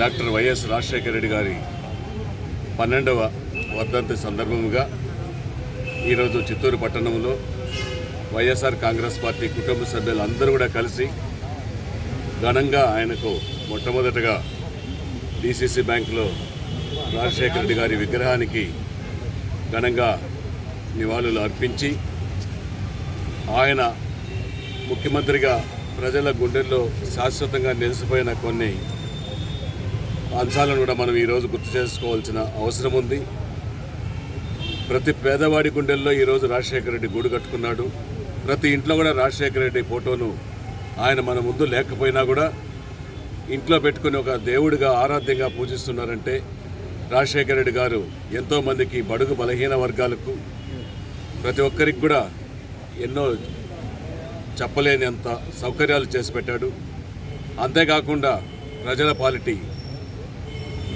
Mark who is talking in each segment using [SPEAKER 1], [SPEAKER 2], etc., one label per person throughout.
[SPEAKER 1] Doctor YS Rajasekhara Reddy గారి పన్నెండవ వర్ధంతి సందర్భంగా ఈరోజు చిత్తూరు పట్టణంలో వైఎస్ఆర్ కాంగ్రెస్ పార్టీ కుటుంబ సభ్యులు అందరూ కూడా కలిసి ఘనంగా ఆయనకు మొట్టమొదటగా డిసిసి బ్యాంకులో రాజశేఖర రెడ్డి గారి విగ్రహానికి ఘనంగా నివాళులు అర్పించి ఆయన ముఖ్యమంత్రిగా ప్రజల గుండెల్లో శాశ్వతంగా నిలిచిపోయిన కొన్ని అంశాలను కూడా మనం ఈరోజు గుర్తు చేసుకోవాల్సిన అవసరం ఉంది. ప్రతి పేదవాడి గుండెల్లో ఈరోజు రాజశేఖర రెడ్డి గూడు కట్టుకున్నాడు. ప్రతి ఇంట్లో కూడా రాజశేఖర రెడ్డి ఫోటోను ఆయన మన ముందు లేకపోయినా కూడా ఇంట్లో పెట్టుకుని ఒక దేవుడిగా ఆరాధ్యంగా పూజిస్తున్నారంటే రాజశేఖర రెడ్డి గారు ఎంతోమందికి బడుగు బలహీన వర్గాలకు ప్రతి ఒక్కరికి కూడా ఎన్నో చెప్పలేనంత సౌకర్యాలు చేసి పెట్టాడు. అంతేకాకుండా ప్రజల పాలిటీ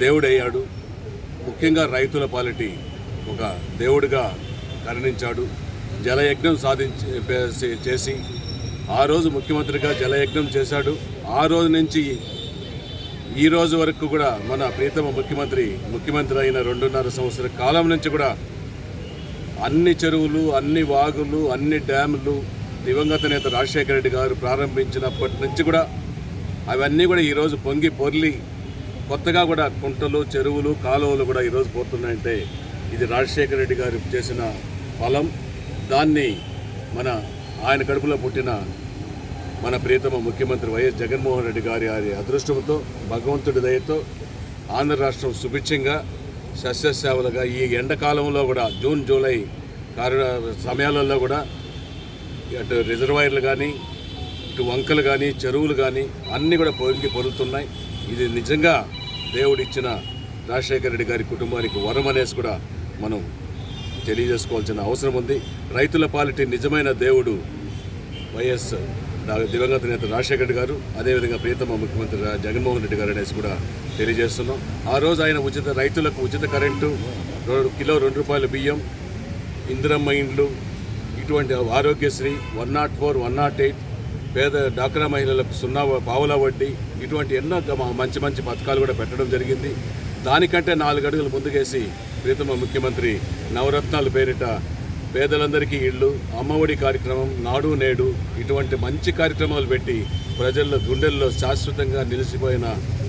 [SPEAKER 1] దేవుడయ్యాడు. ముఖ్యంగా రైతుల పాలిటీ ఒక దేవుడిగా కరుణించాడు. జలయజ్ఞం సాధించి చేసి ఆ రోజు ముఖ్యమంత్రిగా జలయజ్ఞం చేశాడు. ఆ రోజు నుంచి ఈ రోజు వరకు కూడా మన ప్రీతమ ముఖ్యమంత్రి ముఖ్యమంత్రి అయిన రెండున్నర సంవత్సర కాలం నుంచి కూడా అన్ని చెరువులు అన్ని వాగులు అన్ని డ్యాములు దివంగత నేత రాజశేఖర రెడ్డి గారు ప్రారంభించినప్పటి నుంచి కూడా అవన్నీ కూడా ఈరోజు పొంగి పొర్లి కొత్తగా కూడా కుంటలు చెరువులు కాలువలు కూడా ఈరోజు పోతున్నాయంటే ఇది రాజశేఖర రెడ్డి గారు చేసిన ఫలం. దాన్ని మన ఆయన కడుపులో పుట్టిన మన ప్రియతమ ముఖ్యమంత్రి వైఎస్ జగన్మోహన్ రెడ్డి గారి వారి అదృష్టంతో భగవంతుడి దయతో ఆంధ్ర రాష్ట్రం సుభిక్షంగా సస్యశ్యామలుగా ఈ ఎండాకాలంలో కూడా జూన్ జూలై కార్య సమయాలలో కూడా అటు రిజర్వాయర్లు కానీ ఇటు వంకలు కానీ చెరువులు కానీ అన్నీ కూడా పొంగి పొరులుతున్నాయి ఇది నిజంగా దేవుడిచ్చిన రాజశేఖర రెడ్డి గారి కుటుంబానికి వరం అనేసి కూడా మనం తెలియజేసుకోవాల్సిన అవసరం ఉంది. రైతుల పాలిటీ నిజమైన దేవుడు వైఎస్ దివంగత నేత రాజశేఖర్ రెడ్డి గారు అదేవిధంగా ప్రియతమ ముఖ్యమంత్రి జగన్మోహన్ రెడ్డి గారు అనేసి కూడా తెలియజేస్తున్నాం. ఆ రోజు ఆయన ఉచిత రైతులకు ఉచిత కరెంటు కిలో రెండు రూపాయల బియ్యం ఇందిరమ్మ ఇండ్లు ఇటువంటి Aarogyasri one nought four one nought eight పేద డాక్రా మహిళలకు సున్నా పావుల వడ్డీ ఇటువంటి ఎన్నో మంచి మంచి పథకాలు కూడా పెట్టడం జరిగింది. దానికంటే నాలుగు అడుగులు ముందుకేసి ప్రీతమ ముఖ్యమంత్రి నవరత్నాలు పేరిట పేదలందరికీ ఇళ్ళు అమ్మఒడి కార్యక్రమం నాడు నేడు ఇటువంటి మంచి కార్యక్రమాలు పెట్టి ప్రజల గుండెల్లో శాశ్వతంగా నిలిచిపోయిన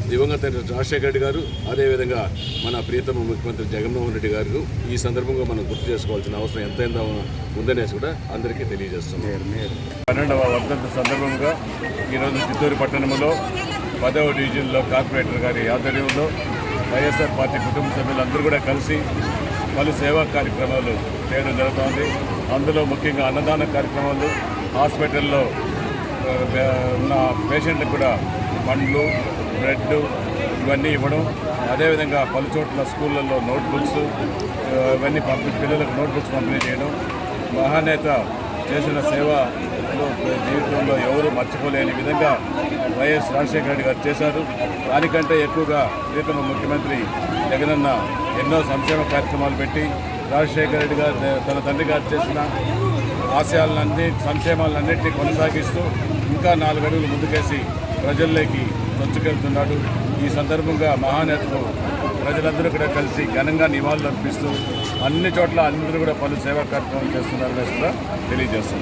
[SPEAKER 1] దివంగత రాజశేఖర రెడ్డి గారు అదేవిధంగా మన ప్రియతమ ముఖ్యమంత్రి జగన్మోహన్ రెడ్డి గారు ఈ సందర్భంగా మనం గుర్తు చేసుకోవాల్సిన అవసరం ఎంతైందో ఉందనేసి కూడా అందరికీ తెలియజేస్తున్నాం. పన్నెండవ వర్ధంతి సందర్భంగా ఈరోజు చిత్తూరు పట్టణంలో పదవ డివిజన్లో కార్పొరేటర్ గారి ఆధ్వర్యంలో వైఎస్ఆర్ పార్టీ కుటుంబ సభ్యులందరూ కూడా కలిసి పలు సేవా కార్యక్రమాలు చేయడం జరుగుతోంది. అందులో ముఖ్యంగా అన్నదాన కార్యక్రమాలు హాస్పిటల్లో ఉన్న పేషెంట్లకు కూడా పండ్లు బ్రెడ్ ఇవన్నీ ఇవ్వడం. అదేవిధంగా పలు చోట్ల స్కూళ్ళల్లో నోట్బుక్స్ ఇవన్నీ పంపి పిల్లలకు నోట్బుక్స్ పంపిణీ చేయడం. మహానేత చేసిన సేవ జీవితంలో ఎవరు మర్చిపోలేని విధంగా వైఎస్ రాజశేఖర రెడ్డి గారు చేశారు. దానికంటే ఎక్కువగా ప్రీతమ ముఖ్యమంత్రి జగనన్న ఎన్నో సంక్షేమ కార్యక్రమాలు పెట్టి రాజశేఖర రెడ్డి గారు తన తండ్రి గారు చేసిన ఆశయాలన్నీ సంక్షేమాలన్నింటినీ కొనసాగిస్తూ ఇంకా నాలుగు అడుగులు ముందుకేసి ప్రజల్లోకి చొచ్చుకెళ్తున్నాడు ఈ సందర్భంగా మహానేతలు ప్రజలందరూ కూడా కలిసి ఘనంగా నివాళులు అర్పిస్తూ అన్ని చోట్ల అందరూ కూడా పలు సేవా కార్యక్రమాలు చేస్తున్నారు కూడా తెలియజేస్తున్నారు.